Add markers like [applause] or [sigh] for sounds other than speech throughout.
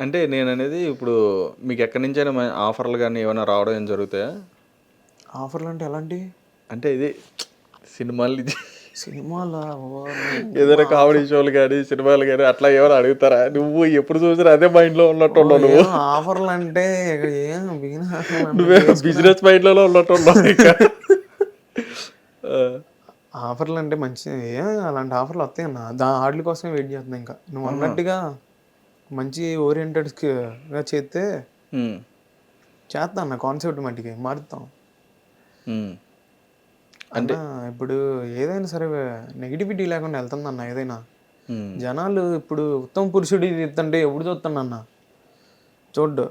అంటే నేను అనేది ఇప్పుడు మీకు ఎక్కడి నుంచైనా మ- ఆఫర్లు కానీ ఏమైనా రావడం ఏం జరుగుతాయా ఆఫర్లు అంటే ఎలాంటి? అంటే ఇది సినిమాలు ఇది. సినిమాల? ఏదైనా కామెడీ షోలు కానీ సినిమాలు కానీ అట్లా ఏమైనా అడుగుతారా? నువ్వు ఎప్పుడు చూసినా అదే మైండ్లో ఉన్నట్టున్నావు నువ్వు. ఆఫర్లు అంటే ఇక ఏం బిగిన నువ్వే బిజినెస్ మైండ్లో ఉన్నట్టున్నావు ఇంకా. ఆ, ఆఫర్లు అంటే మంచి ఏం అలాంటి ఆఫర్లు వస్తాయి అన్న దా వాటి కోసమే వెయిట్ చేస్తున్నా ఇంకా. నువ్వు అన్నట్టుగా మంచి ఓరియంటెడ్గా చేస్తే చేస్తా అన్న కాన్సెప్ట్ మట్టికి మారుతాం. అంటే ఇప్పుడు ఏదైనా సరే నెగిటివిటీ లేకుండా వెళ్తుంది అన్న ఏదైనా. జనాలు ఇప్పుడు ఉత్తమ పురుషుడి తీస్తుంటే ఎప్పుడు చూస్తాను అన్న? చూడ్డు.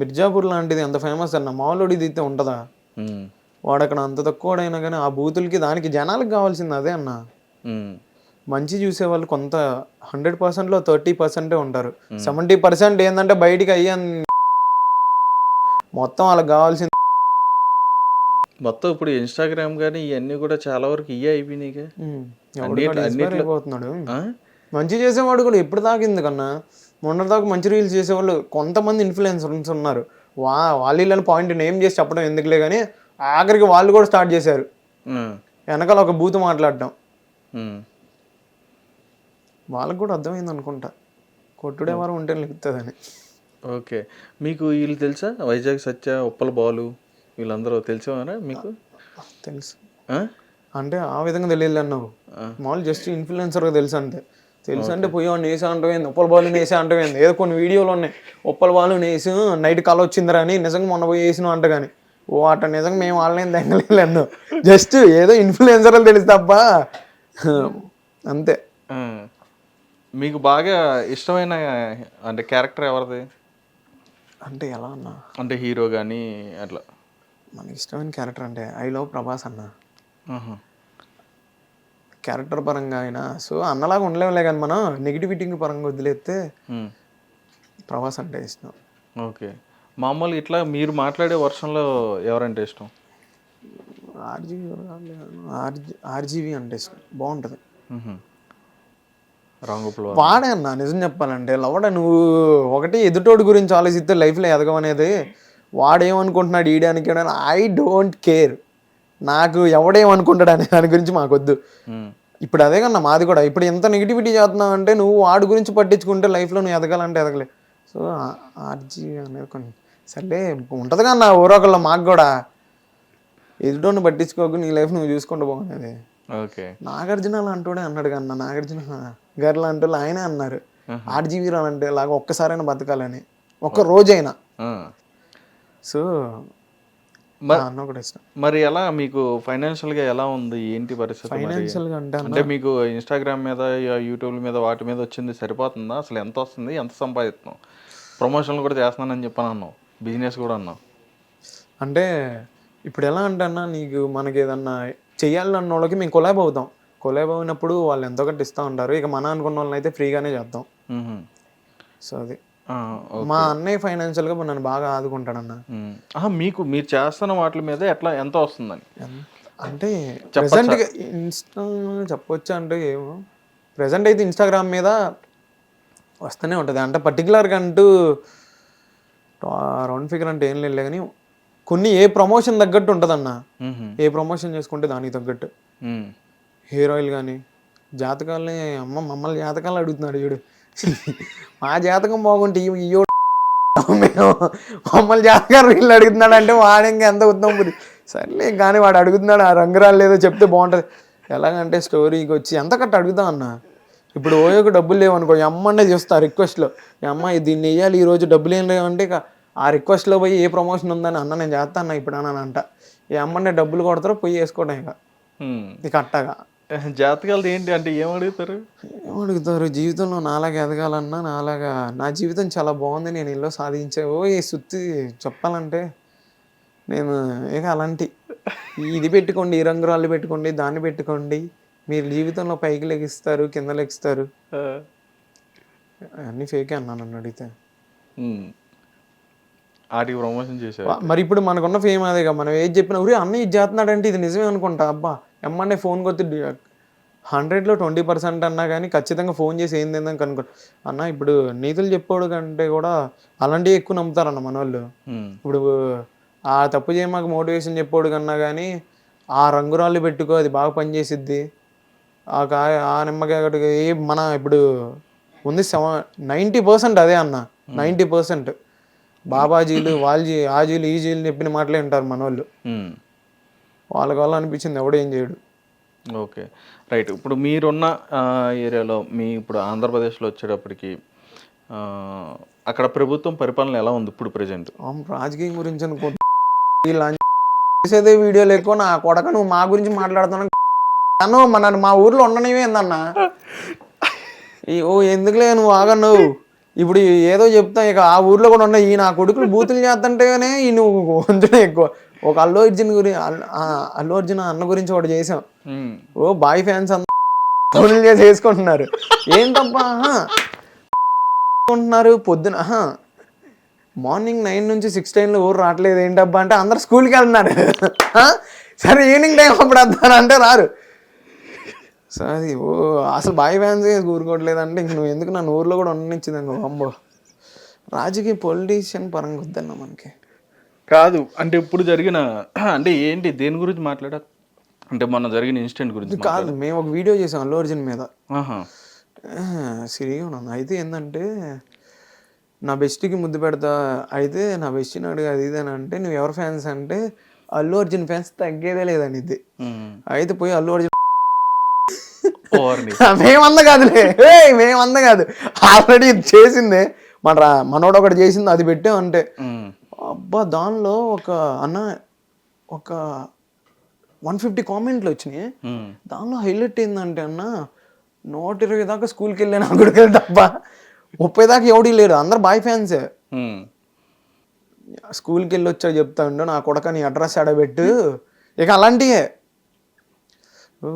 మిర్జాపూర్ లాంటిది ఎంత ఫేమస్ అన్న? మామూలుడి తీస్తే ఉంటుందా? వాడు అక్కడ అంత తక్కువడైనా కానీ ఆ బూతులకి దానికి జనాలకు కావాల్సింది అదే అన్న. మంచి చూసే వాళ్ళు కొంత హండ్రెడ్ పర్సెంట్లో థర్టీ పర్సెంటే ఉంటారు. సెవెంటీ పర్సెంట్ ఏంటంటే బయటికి అయ్యా మొత్తం వాళ్ళకి కావాల్సింది మొత్తం ఇప్పుడు ఇన్స్టాగ్రామ్ కానీ ఇవన్నీ కూడా చాలా వరకు అయిపోతున్నాడు. ఆ? మంచి చేసేవాడు కూడా ఎప్పుడు దాకింది కన్నా మొన్న దాకా మంచి రీల్స్ చేసేవాళ్ళు కొంతమంది ఇన్ఫ్లుయెన్సర్స్ ఉన్నారు. వా వాళ్ళ పాయింట్ నేమ్ చేసి చెప్పడం ఎందుకులే కానీ ఆఖరికి వాళ్ళు కూడా స్టార్ట్ చేశారు. వెనకాల ఒక బూత్ మాట్లాడటం వాళ్ళకి కూడా అర్థమైంది అనుకుంటా. కొట్టుడే వారం ఉంటే లెగుతుందని ఓకే. మీకు వీళ్ళు తెలుసా? వైజాగ్ సత్య ఉప్పల బాలు వీళ్ళందరూ తెలిసేవారా మీకు? తెలుసు? అంటే ఆ విధంగా తెలియదు అన్నావు. మామూలు జస్ట్ ఇన్ఫ్లుయెన్సర్గా తెలుసు అంటే తెలుసు అంటే పోయేవాడిని వేసా అంటవేంది? ఉప్పల బాలు వేసా అంటవేంది? ఏదో కొన్ని వీడియోలు ఉన్నాయి. ఉప్పల బాలు వేసి నైట్ కళ వచ్చిందిరా అని నిజంగా మొన్న పోయి వేసిన అంట కానీ ఓ అట నిజంగా మేము వాళ్ళని తెగలేదు అన్నావు. జస్ట్ ఏదో ఇన్ఫ్లుయెన్సర్లు తెలుసు తప్ప. అంతే. మీకు బాగా ఇష్టమైన అంటే క్యారెక్టర్ ఎవరిది? అంటే ఎలా అన్నా? అంటే హీరో కానీ అట్లా. మనకి ఇష్టమైన క్యారెక్టర్ అంటే ఐ లవ్ ప్రభాస్ అన్న. క్యారెక్టర్ పరంగా అయినా సో అన్నలాగా ఉండలేములే కానీ మనం నెగిటివిటీ పరంగా వదిలేస్తే ప్రభాస్ అంటే ఇష్టం. ఓకే. మామూలు ఇట్లా మీరు మాట్లాడే వర్షంలో ఎవరంటే ఇష్టం? ఆర్జీవి ఆర్జీ ఆర్జీవి అంటే ఇష్టం. బాగుంటుంది. వాడే అన్న నిజం చెప్పాలంటే లవడ నువ్వు ఒకటి ఎదుటోడి గురించి ఆలోచిస్తే లైఫ్లో ఎదగమనేది వాడేమనుకుంటున్నాడు ఈడానికి ఐ డోంట్ కేర్ నాకు ఎవడేమనుకుంటాడు అనే దాని గురించి మాకొద్దు. ఇప్పుడు అదే కన్నా మాది కూడా. ఇప్పుడు ఎంత నెగిటివిటీ చేస్తున్నావు అంటే నువ్వు వాడి గురించి పట్టించుకుంటే లైఫ్లో నువ్వు ఎదగాలంటే ఎదగలే. సో ఆర్జీ అనేది కొన్ని సర్లే ఉంటుంది కన్నా ఊరొకళ్ళ మాకు కూడా. ఎదుటోని పట్టించుకోకు నీ లైఫ్ నువ్వు చూసుకుంటూ పోనేది ఓకే. నాగార్జున లాంటోడే అన్నాడు కన్నా నాగార్జున గారు లాంటి వాళ్ళు ఆయనే అన్నారు. ఆర్జీవీ అంటే లాగా ఒక్కసారైనా బతకాలని. ఒక్క రోజైనా. సో మరి- అన్న కూడా ఇష్టం మరి ఎలా మీకు ఫైనాన్షియల్గా ఎలా ఉంది? ఏంటి పరిస్థితి? ఫైనాన్షియల్గా అంటే అంటే మీకు ఇన్స్టాగ్రామ్ మీద యూట్యూబ్ మీద వాటి మీద వచ్చింది సరిపోతుందా? అసలు ఎంత వస్తుంది? ఎంత సంపాదిస్తున్నావు? ప్రమోషన్లు కూడా చేస్తున్నానని చెప్పని అన్నావు. బిజినెస్ కూడా అన్నావు. అంటే ఇప్పుడు ఎలా అంటే అన్న నీకు మనకి ఏదన్నా చెయ్యాలన్న వాళ్ళకి మేము కొలాబ్ అవుతాం. కొలాబ్ అయినప్పుడు వాళ్ళు ఎంతో ఒకటి ఇస్తూ ఉంటారు. ఇక మన అనుకున్న వాళ్ళని అయితే ఫ్రీగానే చేద్దాం. సో అది. మా అన్నయ్య ఫైనాన్షియల్గా నన్ను బాగా ఆదుకుంటాడన్న. మీకు మీరు చేస్తున్న వాటి మీద ఎట్లా ఎంత వస్తుందని? అంటే ప్రెసెంట్గా ఇన్స్టా చెప్పొచ్చా అంటే ఏమో. ప్రెసెంట్ అయితే ఇన్స్టాగ్రామ్ మీద వస్తూనే ఉంటుంది. అంటే పర్టికులర్గా అంటూ రౌండ్ ఫిగర్ అంటే ఏం లేదు కానీ కొన్ని ఏ ప్రమోషన్ తగ్గట్టు ఉంటుందన్న. ఏ ప్రమోషన్ చేసుకుంటే దానికి తగ్గట్టు. హెయిర్ ఆయిల్ కానీ జాతకాలని అమ్మ మమ్మల్ని జాతకాలు అడుగుతున్నాడు చూడు. మా జాతకం బాగుంటే ఈ- మేము మమ్మల్ని జాతకాలు వీళ్ళు అడుగుతున్నాడు అంటే వాడు ఇంకా ఎంత ఉత్తమం పురి సర్లే కానీ వాడు అడుగుతున్నాడు ఆ రంగురాలు లేదో చెప్తే బాగుంటుంది. ఎలాగంటే స్టోరీకి వచ్చి ఎంత కట్ట అడుగుతాం అన్న? ఇప్పుడు ఓయోకి డబ్బులు లేవనుకో అమ్మనే చూస్తా రిక్వెస్ట్లో అమ్మ దీన్ని వేయాలి ఈ రోజు డబ్బులు ఏం లేవంటే ఇక ఆ రిక్వెస్ట్లో పోయి ఏ ప్రమోషన్ ఉందని అన్న నేను చేస్తా అన్న ఇప్పుడు అని అంట ఈ అమ్మనే డబ్బులు కొడతారో పోయి వేసుకోవడం ఇక. ఇక అట్టగా. [laughs] జాతకాలది ఏంటి? అంటే ఏం అడుగుతారు? ఏం అడుగుతారు? జీవితంలో నాలాగా ఎదగాలన్నా నాలాగా నా జీవితం చాలా బాగుంది నేను ఇల్లు సాధించే ఓ ఈ సుత్తి చెప్పాలంటే నేను ఇక అలాంటి ఇది పెట్టుకోండి ఈ రంగురాళ్ళు పెట్టుకోండి దాన్ని పెట్టుకోండి. మీరు జీవితంలో పైకి లెగిస్తారు కింద లెగిస్తారు. అన్నీ ఫేకే అన్నా నన్ను అడిగితే. వాటికి ప్రమోషన్ చేశారు. మరి ఇప్పుడు మనకున్న ఫేమ్ అదేగా మనం ఏది చెప్పినా ఊరి అన్న ఇది చేస్తున్నాడంటే ఇది నిజమే అనుకుంటా అబ్బా. ఎమ్మనే ఫోన్ కొట్టి హండ్రెడ్లో ట్వంటీ పర్సెంట్ అన్నా కానీ ఖచ్చితంగా ఫోన్ చేసి ఏంది ఏందని కనుక్కో అన్న ఇప్పుడు నీతులు చెప్పాడు కంటే కూడా అలాంటివి ఎక్కువ నమ్ముతారన్న మన వాళ్ళు ఇప్పుడు ఆ తప్పు చేయ మాకు మోటివేషన్ చెప్పాడు కన్నా కానీ ఆ రంగురాళ్ళు పెట్టుకో అది బాగా పనిచేసిద్ది. ఆ కాయ ఆ నిమ్మకాయ ఏ మన ఇప్పుడు ఉంది సెవెన్ నైంటీ పర్సెంట్ అదే అన్న. Ninety percent. బాబాజీలు వాళ్ళజీ ఆజీలు ఈ జీలు చెప్పిన మాటలే ఉంటారు మన వాళ్ళు. వాళ్ళకి వల్ల అనిపించింది ఎవడేం చేయడు. ఓకే. రైట్. ఇప్పుడు మీరున్న ఏరియాలో మీ ఇప్పుడు ఆంధ్రప్రదేశ్లో వచ్చేటప్పటికి అక్కడ ప్రభుత్వం పరిపాలన ఎలా ఉంది ఇప్పుడు ప్రజెంట్? రాజకీయం గురించి అనుకో చేసేదే వీడియోలు ఎక్కువ నా కొడక నువ్వు మా గురించి మాట్లాడుతున్నావు. అను మన మా ఊర్లో ఉండనివే ఏందన్నా? ఈ ఓ ఎందుకులే నువ్వు ఆగా నువ్వు ఇప్పుడు ఏదో చెప్తా ఇక ఆ ఊర్లో కూడా ఉన్నాయి ఈ నా కొడుకులు బూతులు చేస్తుంటేనే ఈ నువ్వు కొంచెం ఎక్కువ. ఒక అల్లు అర్జున్ గురించి అల్లు అర్జున్ అన్న గురించి ఒకటి చేసాం ఓ బాయ్ ఫ్యాన్స్ అందరూ చేసి వేసుకుంటున్నారు. ఏం తప్ప. ఉంటున్నారు పొద్దున. మార్నింగ్ నైన్ నుంచి సిక్స్ టైంలో ఊరు రావట్లేదు ఏంటబ్బా అంటే అందరు స్కూల్కి వెళ్తున్నారు? సరే ఈవినింగ్ టైం అప్పుడు వస్తారు అంటే రారు. సో అది ఓ అసలు బాయ్ ఫ్యాన్స్ ఊరుకోవట్లేదు అంటే ఇంక నువ్వు ఎందుకు నన్ను ఊర్లో కూడా ఉండనిచ్చింది ఇంకో అమ్మో. రాజకీయ పొలిటీషియన్ పరంగా వద్దన్న మనకి. కాదు. అంటే ఇప్పుడు జరిగిన అంటే ఏంటి దేని గురించి మాట్లాడా అంటే మొన్న జరిగిన ఇన్సిడెంట్ గురించి కాదు మేము ఒక వీడియో చేసాం అల్లు అర్జున్ మీద. సిరిగా ఉన్నాను. అయితే ఏంటంటే నా బెస్ట్కి ముద్దు పెడతా అయితే నా బెస్ట్ని అడిగి అది ఇది అని అంటే నువ్వు ఎవరు ఫ్యాన్స్ అంటే అల్లు అర్జున్ ఫ్యాన్స్ తగ్గేదే లేదని ఇది. అయితే పోయి అల్లు అర్జున్. [laughs] మేమంద కాదులే. మేమంద కాదు. ఆల్రెడీ చేసిందే. మన రా మనోడు ఒకటి చేసింది అది పెట్టాం అంటే. అబ్బా దానిలో ఒక అన్న ఒక వన్ ఫిఫ్టీ కామెంట్లు వచ్చినాయి. దానిలో హైలైట్ ఏంటంటే అన్న నూట ఇరవై దాకా స్కూల్కి వెళ్ళాను అక్కడికి వెళ్ళి తప్ప ముప్పై దాకా ఎవడీ లేరు అందరు బాయ్ ఫ్యాన్సే. స్కూల్కి వెళ్ళి వచ్చా చెప్తా ఉండు నా కొడక నీ అడ్రస్ ఆడబెట్టు. ఇక అలాంటివే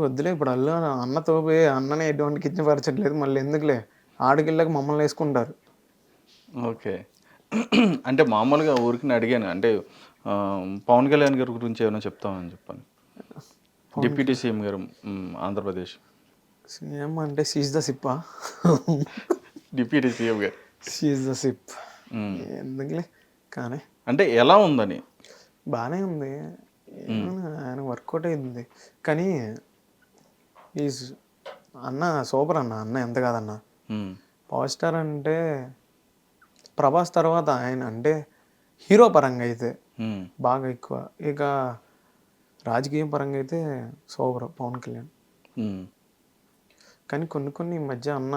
వద్దులే ఇప్పుడు అల్లు అన్నతో పోయి అన్ననే ఎటువంటి కించపరచట్లేదు మళ్ళీ ఎందుకులే? ఆడికెళ్ళాక మమ్మల్ని వేసుకుంటారు. ఓకే. అంటే మామూలుగా ఊరికి అడిగాను. అంటే పవన్ కళ్యాణ్ గారి గురించి ఏమైనా చెప్తామని చెప్పాను. డిప్యూటీ సీఎం గారు ఆంధ్రప్రదేశ్. సీఎం అంటే సీజ్ ద సిప్పా? డిప్యూటీ సీఎం గారు. Seize the ship. ఎందుకులే? కానీ అంటే ఎలా ఉందని? బాగానే ఉంది. ఆయన వర్కౌట్ అయింది. కానీ ఈజ్ అన్న సూపర్ అన్న అన్న ఎంత కాదన్న. పవర్ స్టార్ అంటే ప్రభాస్ తర్వాత ఆయన అంటే హీరో పరంగా అయితే. బాగా ఎక్కువ ఇక రాజకీయం పరంగా అయితే సూపర్ పవన్ కళ్యాణ్. కానీ కొన్ని కొన్ని ఈ మధ్య అన్న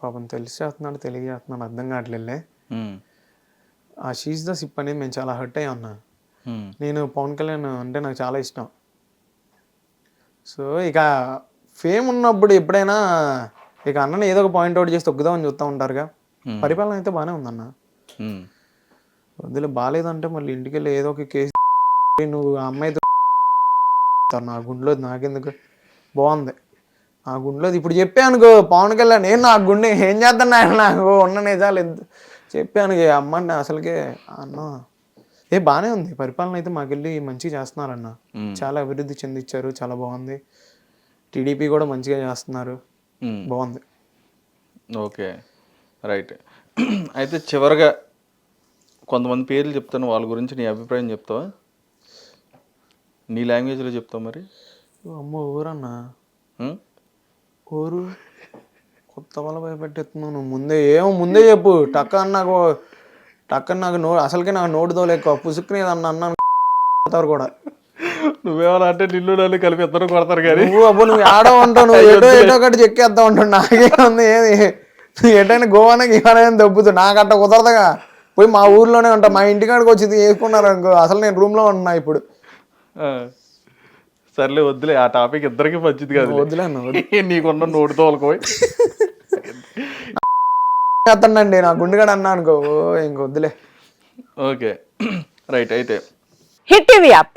పాపం తెలిసి చేస్తున్నాడు తెలియజేస్తున్నాడు అర్థం కావట్లేదులే ఉమ్. ఆ షీజ్ ద సిప్ అనేది మేము చాలా హర్ట్ అయ్యాం ఉమ్. నేను పవన్ కళ్యాణ్ అంటే నాకు చాలా ఇష్టం సో ఇక ఫేమ్ ఉన్నప్పుడు ఎప్పుడైనా ఇక అన్నని ఏదో ఒక పాయింట్ అవుట్ చేసి తొక్కుదామని చూస్తూ ఉంటారుగా. పరిపాలన అయితే బాగానే ఉందన్న. ఉమ్. వద్దులే బాగాలేదంటే మళ్ళీ ఇంటికి వెళ్ళి ఏదో ఒక కేసు నువ్వు ఆ అమ్మాయితో నా గుండెలో నాకెందుకు? బాగుంది ఆ గుండెలో ఇప్పుడు చెప్పాను పవన్ కళ్యాణ్ నేను నా గుండె ఏం ఆయన నాకు? ఉన్న నిజాలు చెప్పాను ఈ అమ్మంటే అసలుకే అన్న. ఏ బాగానే ఉంది. పరిపాలన అయితే మాకెళ్ళి మంచిగా చేస్తున్నారన్న. ఉమ్. చాలా అభివృద్ధి చెందించారు చాలా బాగుంది టీడీపీ కూడా మంచిగా చేస్తున్నారు. బాగుంది ఓకే రైట్. అయితే చివరగా కొంతమంది పేర్లు చెప్తాను వాళ్ళ గురించి నీ అభిప్రాయం చెప్తావా? నీ లాంగ్వేజ్లో చెప్తావు మరి. అమ్మో ఊరన్నా? ఊరు? కొత్త వాళ్ళ భయపెట్టేస్తున్నావు నువ్వు. ముందే ఏమో ముందే చెప్పు. టక్క నాకు టక్క నాకు నో అసలుకే నాకు నోటు తోలేక పుసుక్కునే అన్న అన్నాను కూడా. నువ్వేమన్నా అంటే నిన్ను నన్ను కలిపి ఇద్దరు కొడతారు కానీ. నువ్వు అబ్బో నువ్వు ఆడో ఉంటావు నువ్వు ఏటో ఏటో ఒకటి చెక్కేద్దాం ఉంటావు నాకే ఉంది ఏది? ఎటైనా గోవానా గీవానా దబ్బుతు. నాకట్ట కుదరదుగా. పోయి మా ఊర్లోనే ఉంటా. మా ఇంటికాడికి వచ్చి వేసుకున్నారు అనుకో. అసలు నేను రూమ్లో ఉన్నా ఇప్పుడు. ఆ. సర్లే వద్దులే. ఆ టాపిక్ ఇద్దరికి మంచిది కాదు వద్దులే అన్న [laughs] నీకున్న నోటు తోలుకోయి చేస్తానండి [laughs] నా గుండెగాడు అన్నా అనుకో. ఓ, ఇంక వద్దులే. ఓకే. [clears throat] రైట్ అయితే. Hit TV app.